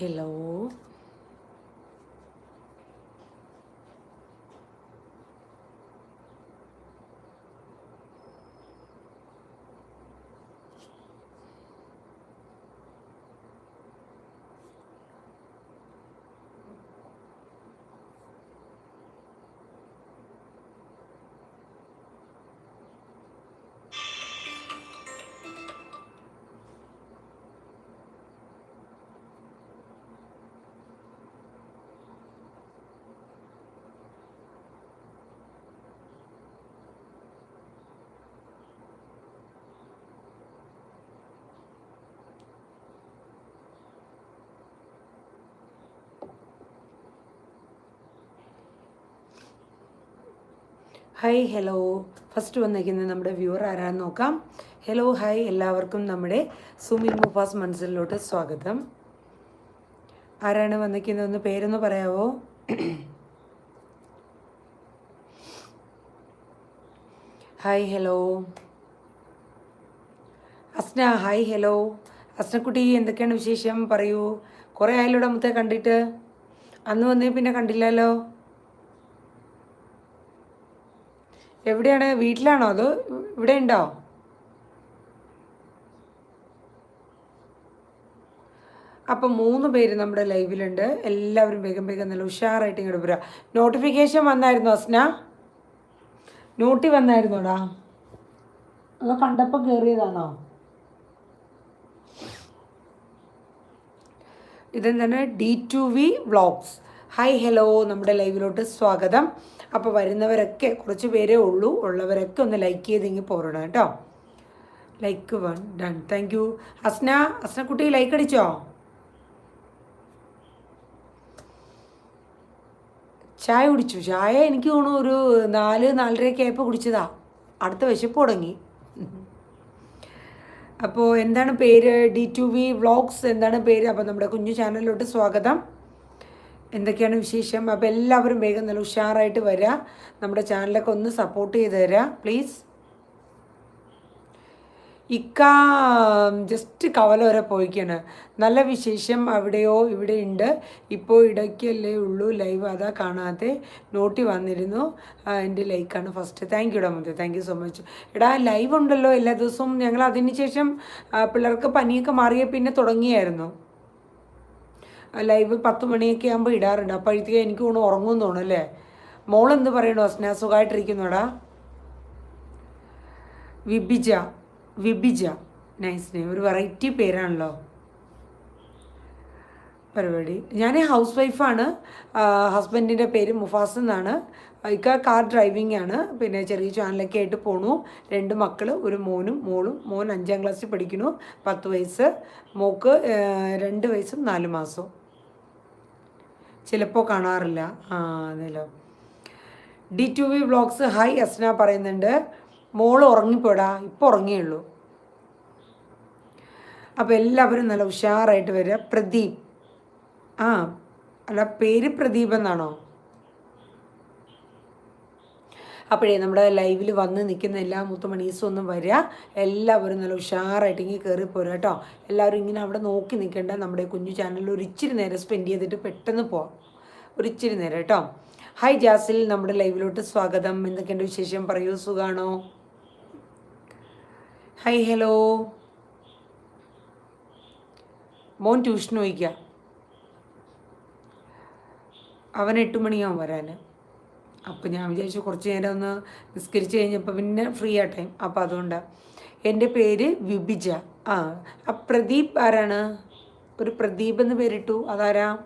Hello. Hi hello first വന്നിരിക്കുന്നത് നമ്മുടെ viewer ആരാന്ന് നോക്കാം. ഹലോ ഹായ് എല്ലാവർക്കും നമ്മുടെ സുമി മുഫാസ് മനസ്സിലോട്ട് സ്വാഗതം. ആരാണ് വന്നിരിക്കുന്നതെന്ന് പേരൊന്ന് പറയാവോ? Hi hello Asna hi hello അസ്നക്കുട്ടി എന്തൊക്കെയാണ് വിശേഷം? പറയൂ. കുറേ ആയാലൂടെ മുത്തേ കണ്ടിട്ട്. അന്ന് വന്നേ പിന്നെ കണ്ടില്ലല്ലോ. എവിടെയാണ്? വീട്ടിലാണോ അതോ ഇവിടെ ഉണ്ടോ? അപ്പം മൂന്ന് പേര് നമ്മുടെ ലൈവിലുണ്ട്. എല്ലാവരും വേഗം വേഗം നല്ല ഉഷാറായിട്ട് ഇങ്ങോട്ട് വരിക നോട്ടിഫിക്കേഷൻ വന്നായിരുന്നോ അസ്ന? നോട്ടി വന്നായിരുന്നോടാ? അതോ കണ്ടപ്പോൾ കയറിയതാണോ ഇതെന്താണ്? D two V vlogs hi hello നമ്മുടെ ലൈവിലോട്ട് സ്വാഗതം. അപ്പോൾ വരുന്നവരൊക്കെ കുറച്ച് പേരേ ഉള്ളൂ. ഉള്ളവരൊക്കെ ഒന്ന് ലൈക്ക് ചെയ്തെങ്കിൽ പോരണം കേട്ടോ. Like one done thank you Asna അസ്നക്കുട്ടി like അടിച്ചോ? ചായ കുടിച്ചു. ചായ എനിക്ക് തോന്നുന്നു ഒരു നാല് നാലരയൊക്കെ ആയപ്പോൾ കുടിച്ചതാ. അടുത്ത വിശപ്പ് തുടങ്ങി. അപ്പോൾ എന്താണ് പേര്? ഡി ടു വി വ്ളോഗ്സ് എന്താണ് പേര്? അപ്പോൾ നമ്മുടെ കുഞ്ഞു ചാനലിലോട്ട് സ്വാഗതം. എന്തൊക്കെയാണ് വിശേഷം? അപ്പോൾ എല്ലാവരും വേഗം നല്ല ഉഷാറായിട്ട് വരിക നമ്മുടെ ചാനലൊക്കെ ഒന്ന് സപ്പോർട്ട് ചെയ്ത് തരിക പ്ലീസ് ഇക്ക ജസ്റ്റ് കവല വരെ പോയിക്കാണ്. നല്ല വിശേഷം അവിടെയോ? ഇവിടെ ഉണ്ട്. ഇപ്പോൾ ഇടയ്ക്കല്ലേ ഉള്ളൂ ലൈവ് അതാ കാണാതെ നോട്ടി വന്നിരുന്നു. എന്റെ ലൈക്കാണ് ഫസ്റ്റ് താങ്ക് യു ഡാമത്തെ താങ്ക് യു സോ മച്ച് എടാ ലൈവ് ഉണ്ടല്ലോ എല്ലാ ദിവസവും. ഞങ്ങൾ അതിന് ശേഷം പിള്ളേർക്ക് പനിയൊക്കെ മാറിയ പിന്നെ തുടങ്ങിയായിരുന്നു. ലൈവ് പത്ത് മണിയൊക്കെ ആകുമ്പോൾ ഇടാറുണ്ട്. അപ്പോഴത്തേക്ക് എനിക്ക് തോന്നുന്നു ഉറങ്ങുമെന്ന് തോന്നുന്നു അല്ലേ? മോൾ എന്ത് പറയണോ? സ്നേഹ സുഖമായിട്ടിരിക്കുന്നുടാ വിബിജ വിബിജ. നൈസ് ഒരു വെറൈറ്റി പേരാണല്ലോ. പരിപാടി. ഞാൻ ഹൗസ് വൈഫാണ് ഹസ്ബൻഡിന്റെ പേര് മുഫാസ് എന്നാണ്. ഇക്ക കാർ ഡ്രൈവിംഗ് ആണ്. പിന്നെ ചെറിയ ചാനലൊക്കെ ആയിട്ട് പോണു. രണ്ട് മക്കൾ ഒരു മോനും മോളും. മോൻ അഞ്ചാം ക്ലാസ്സിൽ പഠിക്കുന്നു. പത്ത് വയസ്സ്. മോക്ക് രണ്ട് വയസ്സും നാല് മാസവും. ചിലപ്പോൾ കാണാറില്ല. അതല്ലോ D two V vlogs hi Asna പറയുന്നുണ്ട്. മോൾ ഉറങ്ങിപ്പോടാ ഇപ്പോൾ ഉറങ്ങിയുള്ളൂ അപ്പോൾ എല്ലാവരും നല്ല ഉഷാറായിട്ട് വരിക. പ്രദീപ്. ആ അല്ല പേര് പ്രദീപ് എന്നാണോ? അപ്പോഴേ നമ്മുടെ ലൈവിൽ വന്ന് നിൽക്കുന്ന എല്ലാ മുത്തുമണീസും ഒന്നും വരിക എല്ലാവരും നല്ല ഉഷാറായിട്ട് ഇങ്ങനെ കയറി പോരാ കേട്ടോ എല്ലാവരും ഇങ്ങനെ അവിടെ നോക്കി നിൽക്കേണ്ട. നമ്മുടെ കുഞ്ഞു ചാനലിൽ ഒരു ഇച്ചിരി നേരം സ്പെൻഡ് ചെയ്തിട്ട് പെട്ടെന്ന് പോവാം. ഒരു ഇച്ചിരി നേരം കേട്ടോ ഹായ് ജാസിൽ നമ്മുടെ ലൈവിലോട്ട് സ്വാഗതം. എന്തൊക്കെയുണ്ട് വിശേഷം? പറയൂ സുഖാണോ? ഹായ് ഹലോ മോൻ ട്യൂഷൻ വയ്ക്കുക അവൻ എട്ട് മണിയാവും വരാൻ അപ്പോൾ ഞാൻ വിചാരിച്ചു കുറച്ച് നേരം ഒന്ന് നിസ്കരിച്ച് കഴിഞ്ഞപ്പോൾ പിന്നെ ഫ്രീ ആ ടൈം അപ്പോൾ അതുകൊണ്ട്. എന്റെ പേര് വിബിജ. ആ ആ പ്രദീപ് ആരാണ്? ഒരു പ്രദീപ് എന്ന് പേരിട്ടു. അതാരാ?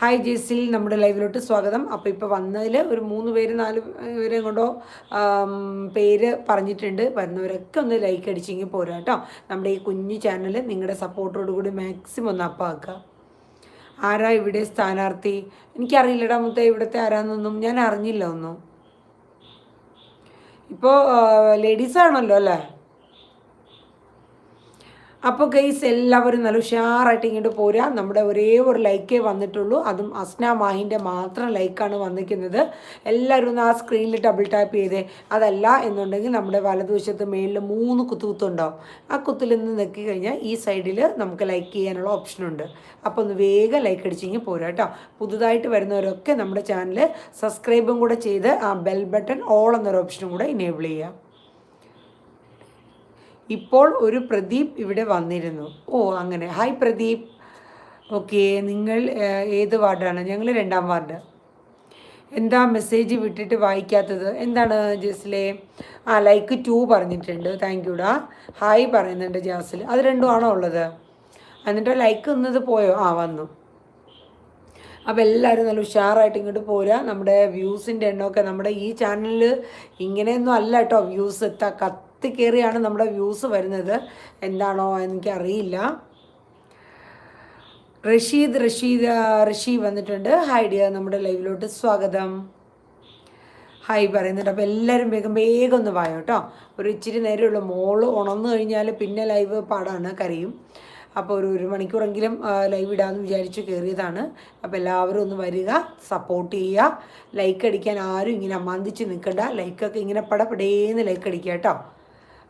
ഹായ് ജെസിൽ നമ്മുടെ ലൈവിലോട്ട് സ്വാഗതം. അപ്പോൾ ഇപ്പോൾ വന്നതിൽ ഒരു മൂന്ന് പേര് നാല് പേരെ കൊണ്ടോ പേര് പറഞ്ഞിട്ടുണ്ട്. വരുന്നവരൊക്കെ ഒന്ന് ലൈക്ക് അടിച്ചെങ്കിൽ പോരാ കേട്ടോ നമ്മുടെ ഈ കുഞ്ഞു ചാനൽ നിങ്ങളുടെ സപ്പോർട്ടോടുകൂടി മാക്സിമം ഒന്ന് അപ്പാക്കുക ആരാ ഇവിടെ സ്ഥാനാർത്ഥി? എനിക്കറിയില്ലടാ മുത്ത ഇവിടുത്തെ ആരാന്നൊന്നും ഞാൻ അറിഞ്ഞില്ല ഒന്നും. ഇപ്പോൾ ലേഡീസ് ആണല്ലോ അല്ലേ? അപ്പോൾ ഗൈസ് എല്ലാവരും നല്ല ഉഷാറായിട്ട് ഇങ്ങോട്ട് പോരാ നമ്മുടെ ഒരേ ഒരു ലൈക്കേ വന്നിട്ടുള്ളൂ. അതും അസ്ന മാഹിന്റെ മാത്രം ലൈക്കാണ് വന്നിരിക്കുന്നത്. എല്ലാവരും ഒന്ന് ആ സ്ക്രീനിൽ ഡബിൾ ടാപ്പ് ചെയ്തേ. അതല്ല എന്നുണ്ടെങ്കിൽ നമ്മുടെ വലതുവശത്ത് മേളിൽ മൂന്ന് കുത്തു കുത്തുണ്ടാവും ആ കുത്തിൽ നിന്ന് നെക്കി കഴിഞ്ഞാൽ ഈ സൈഡിൽ നമുക്ക് ലൈക്ക് ചെയ്യാനുള്ള ഓപ്ഷനുണ്ട് അപ്പോൾ ഒന്ന് വേഗം ലൈക്ക് അടിച്ചെങ്കിൽ പോരാ കേട്ടോ. പുതുതായിട്ട് വരുന്നവരൊക്കെ നമ്മുടെ ചാനൽ സബ്സ്ക്രൈബും കൂടെ ചെയ്ത് ആ ബെൽ ബട്ടൺ ഓൾ എന്നൊരു ഓപ്ഷനും കൂടെ ഇനേബിൾ ചെയ്യാം ഇപ്പോൾ ഒരു പ്രദീപ് ഇവിടെ വന്നിരുന്നു. ഓ അങ്ങനെ. ഹായ് പ്രദീപ്. ഓക്കെ നിങ്ങൾ ഏത് വാർഡാണ്? ഞങ്ങൾ രണ്ടാം വാർഡ്. എന്താ മെസ്സേജ് വിട്ടിട്ട് വായിക്കാത്തത്? എന്താണ് ജസ്ലെ ആ ലൈക്ക് ടു പറഞ്ഞിട്ടുണ്ട്. താങ്ക് യുടാ ഹായ് പറയുന്നുണ്ട് ജാസിൽ അത് രണ്ടും ആണോ ഉള്ളത്? എന്നിട്ട് ലൈക്ക് എന്നത് പോയോ? ആ വന്നു. അപ്പോൾ എല്ലാവരും നല്ല ഉഷാറായിട്ട് ഇങ്ങോട്ട് പോരാ. നമ്മുടെ വ്യൂസിന്റെ എണ്ണമൊക്കെ നമ്മുടെ ഈ ചാനലിൽ ഇങ്ങനെയൊന്നും അല്ല കേട്ടോ വ്യൂസ് എത്താ കത്തി കയറിയാണ് നമ്മുടെ വ്യൂസ് വരുന്നത്. എന്താണോ എനിക്കറിയില്ല. റഷീദ് റഷീദ് റഷീ വന്നിട്ടുണ്ട്. ഹായ് ഡിയർ നമ്മുടെ ലൈവിലോട്ട് സ്വാഗതം. ഹായ് പറയുന്നുണ്ട്. അപ്പോൾ എല്ലാവരും വേഗം വേഗം ഒന്ന് വായോ കേട്ടോ. ഒരു ഇച്ചിരി നേരമുള്ളൂ മോൾ ഉണർന്നു കഴിഞ്ഞാൽ പിന്നെ ലൈവ് പാടാണ് കരയും. അപ്പോൾ ഒരു ഒരു മണിക്കൂറെങ്കിലും ലൈവ് ഇടാമെന്ന് വിചാരിച്ച് കയറിയതാണ്. അപ്പോൾ എല്ലാവരും ഒന്ന് വരിക സപ്പോർട്ട് ചെയ്യുക. ലൈക്ക് അടിക്കാൻ ആരും ഇങ്ങനെ അമാന്തിച്ച് നിൽക്കണ്ട. ലൈക്കൊക്കെ ഇങ്ങനെ പടപടേന്ന് ലൈക്ക് അടിക്കുക കേട്ടോ.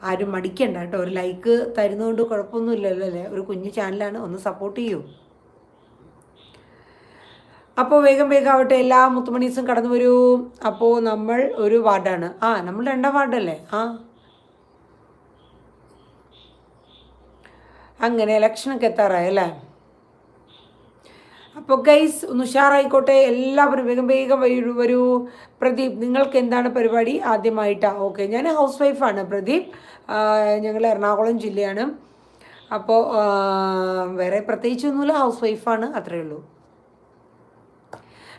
ആരും മടിക്കണ്ട കേട്ടോ. ഒരു ലൈക്ക് തരുന്നതുകൊണ്ട് കുഴപ്പമൊന്നുമില്ലല്ലോ അല്ലേ? ഒരു കുഞ്ഞു ചാനലാണ് ഒന്ന് സപ്പോർട്ട് ചെയ്യൂ. അപ്പോൾ വേഗം വേഗം ആവട്ടെ. എല്ലാ മുത്തുമണീസും കടന്നു വരൂ. അപ്പോൾ നമ്മൾ ഒരു വാർഡാണ്. ആ നമ്മൾ രണ്ടാം വാർഡല്ലേ? ആ. അങ്ങനെ ഇലക്ഷനൊക്കെ എത്താറായി അല്ലേ? അപ്പോൾ ഗൈസ് ഒന്ന് ഉഷാറായിക്കോട്ടെ. എല്ലാവരും വേഗം വേഗം വരൂ പ്രദീപ് നിങ്ങൾക്ക് എന്താണ് പരിപാടി ആദ്യമായിട്ടാണ് ഓക്കെ ഞാൻ ഹൗസ് വൈഫാണ് പ്രദീപ് ഞങ്ങൾ എറണാകുളം ജില്ലയാണ്. അപ്പോൾ വേറെ പ്രത്യേകിച്ചൊന്നുമില്ല ഹൗസ് വൈഫാണ് അത്രയേ ഉള്ളൂ.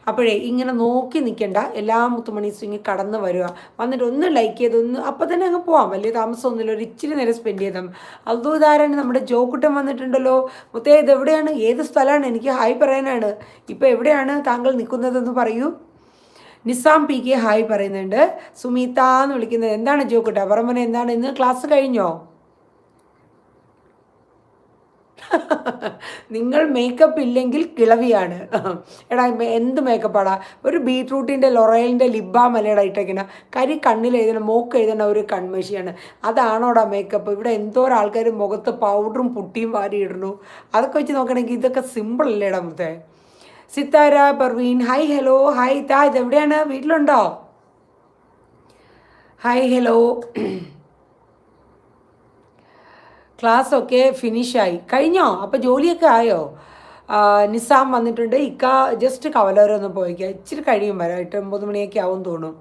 അപ്പോഴേ ഇങ്ങനെ നോക്കി നിൽക്കണ്ട. എല്ലാ മുത്തുമണി സ്വിങ്ങി കടന്ന് വരിക വന്നിട്ട് ഒന്ന് ലൈക്ക് ചെയ്ത് ഒന്ന് അപ്പം തന്നെ അങ്ങ് പോവാം. വലിയ താമസമൊന്നുമില്ല ഒരു ഇച്ചിരി നേരം സ്പെൻഡ് ചെയ്താൽ അതുധാരാണ് നമ്മുടെ ജോക്കുട്ടൻ വന്നിട്ടുണ്ടല്ലോ. മുത്തേ ഇത് എവിടെയാണ്? ഏത് സ്ഥലമാണ്? എനിക്ക് ഹായ് പറയാനാണ്. ഇപ്പോൾ എവിടെയാണ് താങ്കൾ നിൽക്കുന്നതെന്ന് പറയൂ. നിസാം പി കെ ഹായ് പറയുന്നുണ്ട്. സുമീത എന്ന് വിളിക്കുന്നത്. എന്താണ് ജോക്കുട്ട? പറമ്പന എന്താണ്? ഇന്ന് ക്ലാസ് കഴിഞ്ഞോ? നിങ്ങൾ മേക്കപ്പ് ഇല്ലെങ്കിൽ കിളവിയാണ്. എടാ എന്ത് മേക്കപ്പാടാ ഒരു ബീട്രൂട്ടിന്റെ ലൊറയലിന്റെ ലിബാം അല്ലേടാ ഇട്ടേക്കണ കരി കണ്ണിൽ എഴുതണ മോക്ക് എഴുതണ ഒരു കൺമഷിയാണ് അതാണോടാ മേക്കപ്പ് ഇവിടെ എന്തോരം ആൾക്കാർ മുഖത്ത് പൗഡറും പുട്ടിയും വാരി ഇടുന്നു അതൊക്കെ വെച്ച് നോക്കണമെങ്കിൽ ഇതൊക്കെ സിമ്പിൾ അല്ലേടാ മുത്തേ. Sithara Parveen hi hello hi താ ഇതെവിടെയാണ് വീട്ടിലുണ്ടോ? ഹായ് ഹലോ ക്ലാസ് ഒക്കെ ഫിനിഷായി. കഴിഞ്ഞോ? അപ്പോൾ ജോലിയൊക്കെ ആയോ? നിസാം വന്നിട്ടുണ്ട്. ഇക്ക ജസ്റ്റ് കവലോരൊന്ന് പോയിക്കുക ഇച്ചിരി കഴിയും വരാം എട്ട് ഒമ്പത് മണിയൊക്കെ ആവും തോന്നും.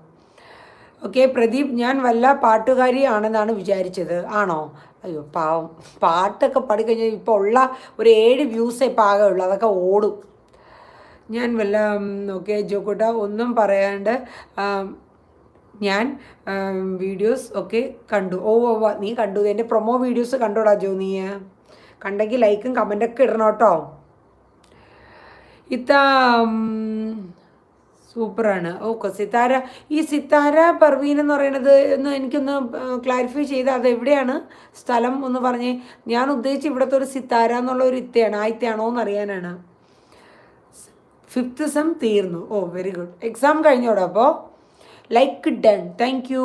ഓക്കെ പ്രദീപ് ഞാൻ വല്ല പാട്ടുകാരി ആണെന്നാണ് വിചാരിച്ചത്. ആണോ? അയ്യോ പാവം. പാട്ടൊക്കെ പാടിക്കഴിഞ്ഞാൽ ഇപ്പോൾ ഉള്ള ഒരു ഏഴ് വ്യൂസേ പാകേ ഉള്ളൂ. അതൊക്കെ ഓടും. ഞാൻ വല്ല ഓക്കെ ജോക്കൂട്ട ഒന്നും പറയാണ്ട് ഞാൻ വീഡിയോസ് ഒക്കെ കണ്ടു. ഓ ഓ നീ കണ്ടു. എന്റെ പ്രൊമോ വീഡിയോസ് കണ്ടോടാ ജോ നീ? കണ്ടെങ്കിൽ ലൈക്കും കമന്റൊക്കെ ഇടണം കേട്ടോ. ഇത്ത സൂപ്പറാണ്. ഓക്കെ സിത്താര ഈ സിത്താര പർവീൻ എന്ന് പറയുന്നത് ഒന്ന് എനിക്കൊന്ന് ക്ലാരിഫൈ ചെയ്ത്. അത് എവിടെയാണ്? സ്ഥലം എന്ന് പറഞ്ഞ്. ഞാൻ ഉദ്ദേശിച്ച് ഇവിടുത്തെ ഒരു സിത്താര എന്നുള്ള ഒരു ഇത്തയാണ് ആ ഇത്തയാണോ എന്ന് അറിയാനാണ്. ഫിഫ്ത്ത് സെം തീർന്നു. ഓ വെരി ഗുഡ് എക്സാം കഴിഞ്ഞോടോ അപ്പോൾ like done thank you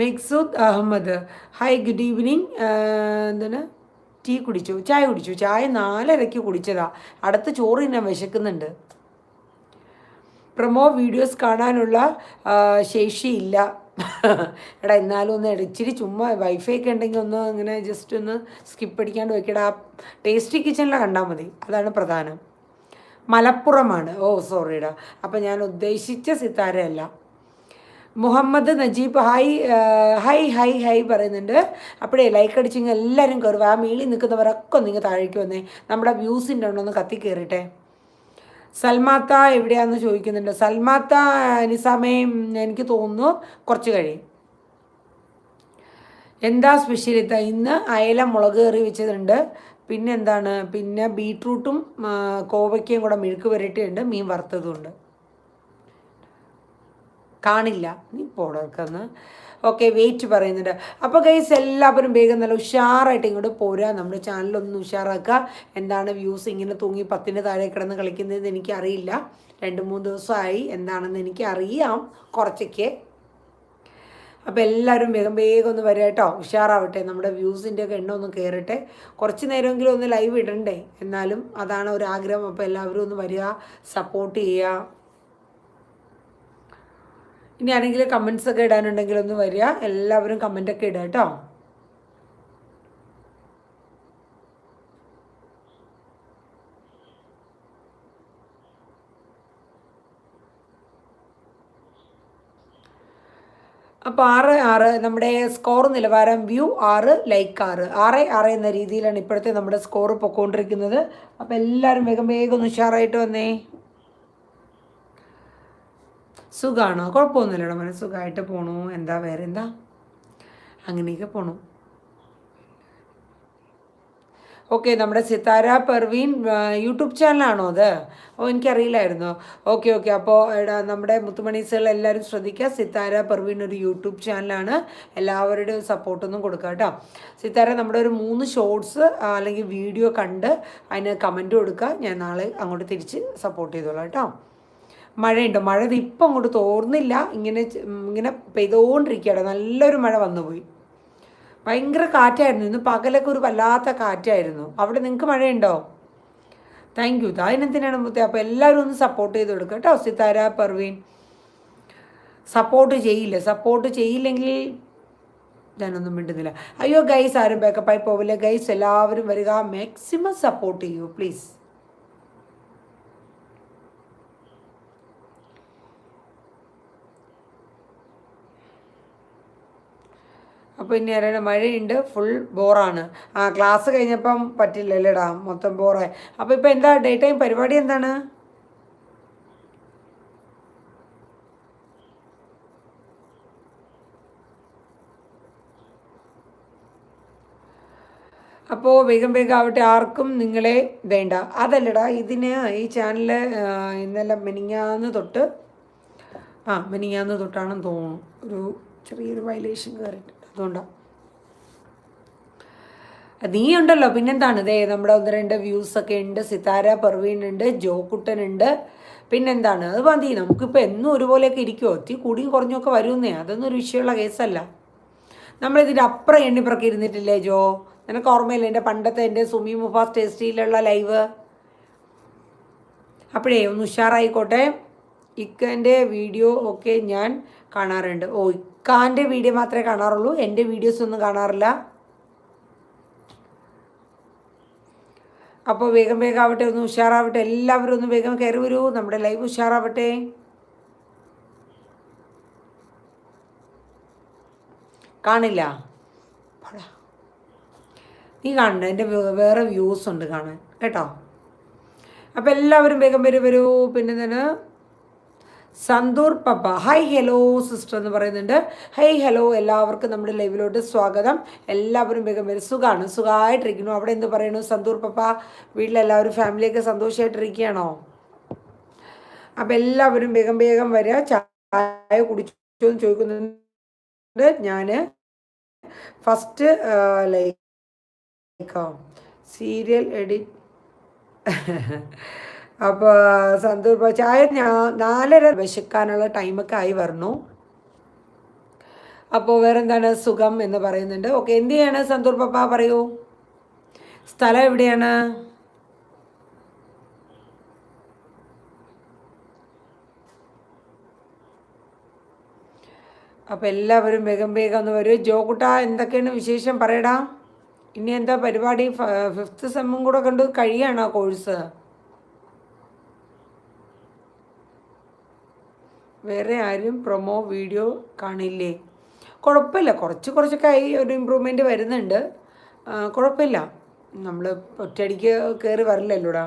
Maqsood Ahmed hi good evening എന്താണ്? ടീ കുടിച്ചു ചായ കുടിച്ചു. ചായ നാലരയ്ക്ക് കുടിച്ചതാ. അടുത്ത ചോറ് തന്നെ വിശക്കുന്നുണ്ട്. പ്രമോ വീഡിയോസ് കാണാനുള്ള ശേഷിയില്ല എടാ എന്നാലും ഒന്ന് ഇച്ചിരി ചുമ്മാ വൈഫൈ ഒക്കെ ഉണ്ടെങ്കിൽ ഒന്ന് ഇങ്ങനെ ജസ്റ്റ് ഒന്ന് സ്കിപ്പ് അടിക്കാണ്ട് വയ്ക്കട ടേസ്റ്റി കിച്ചണിലെ കണ്ടാൽ മതി. അതാണ് പ്രധാനം. മലപ്പുറമാണ്. ഓ സോറിടാ അപ്പം ഞാൻ ഉദ്ദേശിച്ച സിത്താരയല്ല. Muhammad Najeeb hi hi hi hi പറയുന്നുണ്ട്. അപ്പോഴേ ലൈക്ക് അടിച്ചെങ്കിൽ എല്ലാവരും കയറുക ആ മേളിൽ നിൽക്കുന്നവരൊക്കെ നിങ്ങൾ താഴേക്ക് വന്നേ. നമ്മുടെ വ്യൂസിന്റെ ഉണ്ടൊന്ന് കത്തി കയറിട്ടെ സൽമാത്ത എവിടെയാണെന്ന് ചോദിക്കുന്നുണ്ട്. സൽമാത്ത നിസാമയും എനിക്ക് തോന്നുന്നു കുറച്ച് കഴിയും. എന്താ സ്പെഷ്യലിത്ത ഇന്ന് അയല മുളക് കറി വെച്ചതുണ്ട്. പിന്നെ എന്താണ് പിന്നെ ബീട്രൂട്ടും കോവയ്ക്കയും കൂടെ മെഴുക്ക് പുരട്ടിയുണ്ട് മീൻ വറുത്തതും ഉണ്ട് കാണില്ല. നീ പോടർക്കെന്ന് ഓക്കെ വെയിറ്റ് പറയുന്നുണ്ട്. അപ്പോൾ ഗൈസ് എല്ലാവരും വേഗം നല്ല ഉഷാറായിട്ട് ഇങ്ങോട്ട് പോരാ നമ്മുടെ ചാനലൊന്ന് ഉഷാറാക്കുക. എന്താണ് വ്യൂസ് ഇങ്ങനെ തൂങ്ങി പത്തിന് താഴെ കിടന്ന് കളിക്കുന്നതെന്ന് എനിക്കറിയില്ല. രണ്ട് മൂന്ന് ദിവസമായി എന്താണെന്ന് എനിക്കറിയാം. കുറച്ചൊക്കെ. അപ്പോൾ എല്ലാവരും വേഗം വേഗം ഒന്ന് വരിക കേട്ടോ. ഉഷാറാവട്ടെ. നമ്മുടെ വ്യൂസിന്റെ ഒക്കെ എണ്ണം ഒന്ന് കയറട്ടെ കുറച്ച് നേരമെങ്കിലും ഒന്ന് ലൈവ് ഇടണ്ടേ? എന്നാലും അതാണ് ഒരു ആഗ്രഹം. അപ്പോൾ എല്ലാവരും ഒന്ന് വരിക സപ്പോർട്ട് ചെയ്യുക. ഇനി ആരെങ്കിലും കമൻസ് ഒക്കെ ഇടാനുണ്ടെങ്കിൽ ഒന്ന് വരിക. എല്ലാവരും കമന്റൊക്കെ ഇടുക കേട്ടോ. അപ്പോൾ ആറ് ആറ് നമ്മുടെ സ്കോർ നിലവാരം വ്യൂ ആറ് ലൈക്ക് ആറ്. ആറ് ആറ് എന്ന രീതിയിലാണ് ഇപ്പോഴത്തെ നമ്മുടെ സ്കോർ പൊക്കോണ്ടിരിക്കുന്നത്. അപ്പോൾ എല്ലാവരും വേഗം വേഗം ഒന്ന് ഉഷാറായിട്ട് വന്നേ. സുഖമാണോ കുഴപ്പമൊന്നുമില്ലടോ മോനെ. സുഖമായിട്ട് പോണു. എന്താ വേറെ എന്താ? അങ്ങനെയൊക്കെ പോണു. ഓക്കെ നമ്മുടെ സിത്താര പെർവീൻ യൂട്യൂബ് ചാനലാണോ അത്? ഓ എനിക്കറിയില്ലായിരുന്നു. ഓക്കെ ഓക്കെ അപ്പോൾ നമ്മുടെ മുത്തുമണീസുകൾ എല്ലാവരും ശ്രദ്ധിക്കുക സിത്താര പെർവീൻ ഒരു യൂട്യൂബ് ചാനലാണ്. എല്ലാവരുടെയും സപ്പോർട്ടൊന്നും കൊടുക്കുക കേട്ടോ. സിത്താര നമ്മുടെ ഒരു മൂന്ന് ഷോർട്സ് അല്ലെങ്കിൽ വീഡിയോ കണ്ട് അതിന് കമന്റ് കൊടുക്കുക ഞാൻ നാളെ അങ്ങോട്ട് തിരിച്ച് സപ്പോർട്ട് ചെയ്തോളാം കേട്ടോ. മഴയുണ്ട്? മഴ ഇപ്പം അങ്ങോട്ട് തോർന്നില്ല. ഇങ്ങനെ ഇങ്ങനെ പെയ്തുകൊണ്ടിരിക്കുകയാണ് നല്ലൊരു മഴ വന്നുപോയി. ഭയങ്കര കാറ്റായിരുന്നു. ഇന്ന് പകലൊക്കെ ഒരു വല്ലാത്ത കാറ്റായിരുന്നു. അവിടെ നിങ്ങൾക്ക് മഴയുണ്ടോ? താങ്ക് യു അതിനെന്തിനാണ് മുത്തേ. അപ്പോൾ എല്ലാവരും ഒന്ന് സപ്പോർട്ട് ചെയ്ത് കൊടുക്കുക കേട്ടോ സിത്താര പെർവീൻ സപ്പോർട്ട് ചെയ്യില്ല. സപ്പോർട്ട് ചെയ്യില്ലെങ്കിൽ ഞാനൊന്നും മിണ്ടുന്നില്ല. അയ്യോ ഗൈസ് ആരും ബാക്കപ്പായി പോവില്ല. ഗൈസ് എല്ലാവരും വരിക. മാക്സിമം സപ്പോർട്ട് ചെയ്യൂ പ്ലീസ് അപ്പോൾ ഇനി അറിയണ മഴയുണ്ട് ഫുൾ ബോറാണ് ആ ക്ലാസ് കഴിഞ്ഞപ്പം പറ്റില്ലല്ലേടാ മൊത്തം ബോറായി അപ്പോൾ ഇപ്പോൾ എന്താ ഡേ ടൈം പരിപാടി എന്താണ്? അപ്പോൾ വേഗം വേഗം ആവട്ടെ ആർക്കും നിങ്ങളെ വേണ്ട. അതല്ലടാ ഇതിന് ഈ ചാനൽ ഇന്നലെ മെനിങ്ങാന്ന് തൊട്ട് ആ മെനിങ്ങാന്ന് തൊട്ടാണെന്ന് തോന്നുന്നു. ഒരു ചെറിയൊരു വയലേഷൻ കയറിയിട്ട് അതുകൊണ്ടാണ് നീ ഉണ്ടല്ലോ പിന്നെന്താണ്? ഇതേ നമ്മുടെ ഒന്ന് രണ്ട് വ്യൂസ് ഒക്കെ ഉണ്ട്. സിതാര പെർവീൻ ഉണ്ട് ജോക്കുട്ടനുണ്ട് പിന്നെന്താണ്? അത് മതി നമുക്കിപ്പോൾ എന്നും ഒരുപോലെയൊക്കെ ഇരിക്കുമോ ഒത്തിരി കൂടിയും കുറഞ്ഞൊക്കെ വരുന്നേ അതൊന്നും ഒരു വിഷയമുള്ള കേസല്ല. നമ്മളിതിന്റെ അപ്പുറം എണ്ണിപ്പുറക്കി ഇരുന്നിട്ടില്ലേ ജോ? നിനക്ക് ഓർമ്മയില്ല എന്റെ പണ്ടത്തെ എന്റെ സുമി മുഫാസ് ടേസ്റ്റിയിലുള്ള ലൈവ്? അപ്പോഴേ ഒന്ന് ഉഷാറായിക്കോട്ടെ. ഇക്കന്റെ വീഡിയോ ഒക്കെ ഞാൻ കാണാറുണ്ട്. ഓ ഇക്കാന്റെ വീഡിയോ മാത്രമേ കാണാറുള്ളൂ. എന്റെ വീഡിയോസ് ഒന്നും കാണാറില്ല. അപ്പോൾ വേഗം വേഗം ആവട്ടെ ഒന്ന് ഉഷാറാവട്ടെ. എല്ലാവരും ഒന്ന് വേഗം കയറി വരൂ. നമ്മുടെ ലൈവ് ഉഷാറാവട്ടെ. കാണില്ല. നീ കാണണ്ട എന്റെ വേറെ വ്യൂസ് ഉണ്ട് കാണാൻ. കേട്ടോ? അപ്പോൾ എല്ലാവരും വേഗം വരും വരൂ. പിന്നെ തന്നെ സന്തൂർ പപ്പ. ഹൈ ഹലോ സിസ്റ്റർ എന്ന് പറയുന്നുണ്ട്. ഹൈ ഹലോ എല്ലാവർക്കും നമ്മുടെ ലൈവിലോട്ട് സ്വാഗതം. എല്ലാവരും വേഗം വരും. സുഖമാണ് സുഖമായിട്ടിരിക്കുന്നു അവിടെ എന്ത് പറയുന്നു സന്തൂർ പപ്പ? വീട്ടിലെല്ലാവരും ഫാമിലിയൊക്കെ സന്തോഷമായിട്ടിരിക്കുകയാണോ അപ്പം എല്ലാവരും വേഗം വേഗം വരിക ചായ കുടിച്ചു എന്ന് ചോദിക്കുന്നുണ്ട് ഞാൻ ഫസ്റ്റ് ലൈക്ക് സീരിയൽ എഡിറ്റ് അപ്പോൾ സന്തൂർ ചായ ഞാൻ നാലര വിശക്കാനുള്ള ടൈമൊക്കെ ആയി വരണു അപ്പോൾ വേറെന്താണ് സുഖം എന്ന് പറയുന്നുണ്ട്. ഓക്കെ എന്ത് ചെയ്യാണ്? സന്തൂർ പപ്പ പറയൂ. സ്ഥലം എവിടെയാണ്? അപ്പോൾ എല്ലാവരും വേഗം വേഗം ഒന്ന് വരും. ജോകുട്ട എന്തൊക്കെയാണ് വിശേഷം? പറയടാ. ഇനി എന്താ പരിപാടി? ഫിഫ്ത്ത് സെമ്മും കൂടെ കണ്ട് കഴിയാണോ കോഴ്സ്? വേറെ ആരും പ്രൊമോ വീഡിയോ കാണില്ലേ? കുഴപ്പമില്ല കുറച്ച് കുറച്ചൊക്കെ ആയി ഒരു ഇമ്പ്രൂവ്മെന്റ് വരുന്നുണ്ട്. കുഴപ്പമില്ല നമ്മൾ ഒറ്റയടിക്ക് കയറി വരില്ലല്ലോടാ.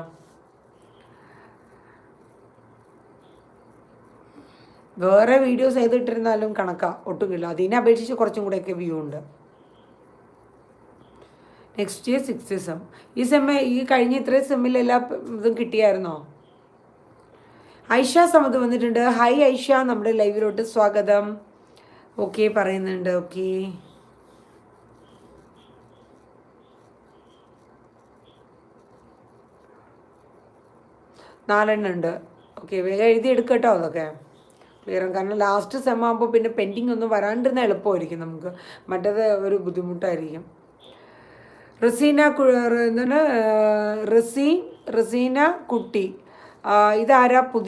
വേറെ വീഡിയോസ് ചെയ്തിട്ടിരുന്നാലും ഒട്ടും ഒട്ടുമില്ല. അതിനെ അപേക്ഷിച്ച് കുറച്ചും കൂടെയൊക്കെ വ്യൂ ഉണ്ട്. നെക്സ്റ്റ് ഇയർ സിക്സ് സെം ഈ സെമ്മ ഈ കഴിഞ്ഞ ഇത്രയും സെമ്മിലെല്ലാം ഇതും കിട്ടിയായിരുന്നോ? ഐഷ സമത് വന്നിട്ടുണ്ട്. ഹായ് ഐഷ. നമ്മുടെ ലൈവിലോട്ട് സ്വാഗതം. ഓക്കെ പറയുന്നുണ്ട്. ഓക്കെ നാലെണ്ണം ഉണ്ട്. ഓക്കെ വേഗം എഴുതി എടുക്കട്ടോ അതൊക്കെ. ക്ലിയറും കാരണം ലാസ്റ്റ് സെം ആകുമ്പോൾ പിന്നെ പെൻഡിങ് ഒന്നും വരാണ്ടിരുന്ന എളുപ്പമായിരിക്കും നമുക്ക്. മറ്റേത് ഒരു ബുദ്ധിമുട്ടായിരിക്കും. റസീന എന്താണ്? റസീ റസീന കുട്ടി. ഇതാരാ പുതിയ